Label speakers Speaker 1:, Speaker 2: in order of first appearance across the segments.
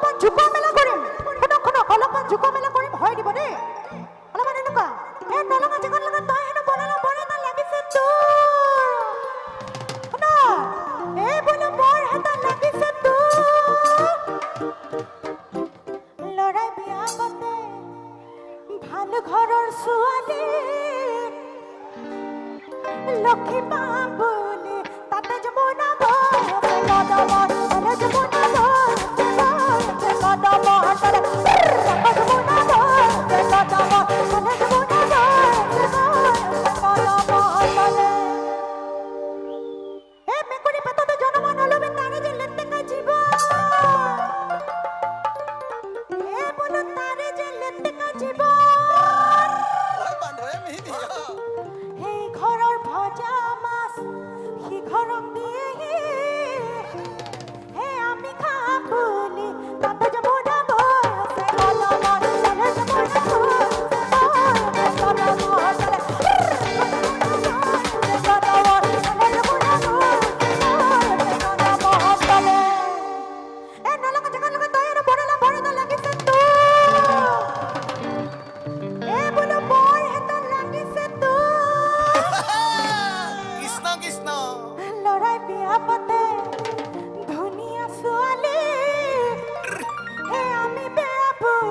Speaker 1: অলপমান জোকা মেলা কৰিম। শুনক শুনক অলপমান জোকা মেলা কৰিম, হয় দিব দেই। অলপমান এনেকুৱা। এই নলগা জেগাত তই হেনো বৰ এটা লাগিছে লাগিছে ল'ৰাই বিয়া ঘৰৰ ছোৱালী। লক্ষী পাব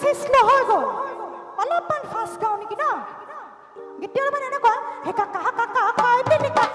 Speaker 1: ফিষ্ট হৈ গল অলপমান ফাষ্ট গাওঁ নেকি ন গীতটো অলপমান এনেকুৱা সেই কাকা কাকা কাই পিনি কাকা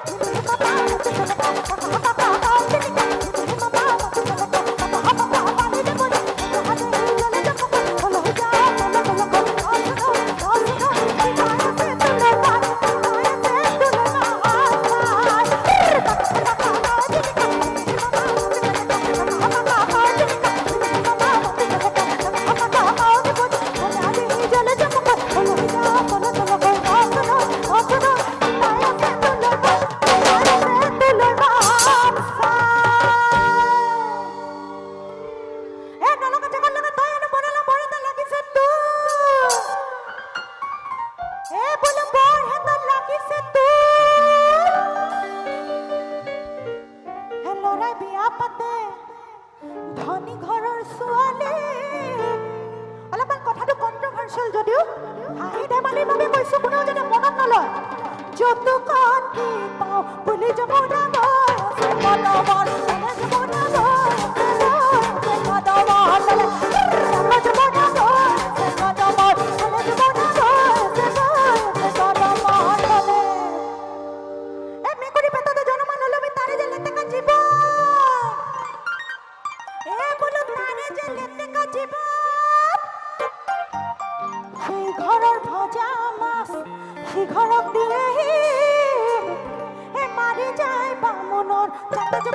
Speaker 1: ছোৱালী। অলপমান কথাটো কণ্ট্ৰভাৰ্চিয়েল যদিও। হাঁহি ধেমালিৰ বাবে কৈছোঁ কোনেও যদি মনত নলয়। যতু কান্দি পাওঁ বুলি যমুনা জামাস সিঘৰক দিলেহি মাৰি যায় বামুণৰ তাতে যে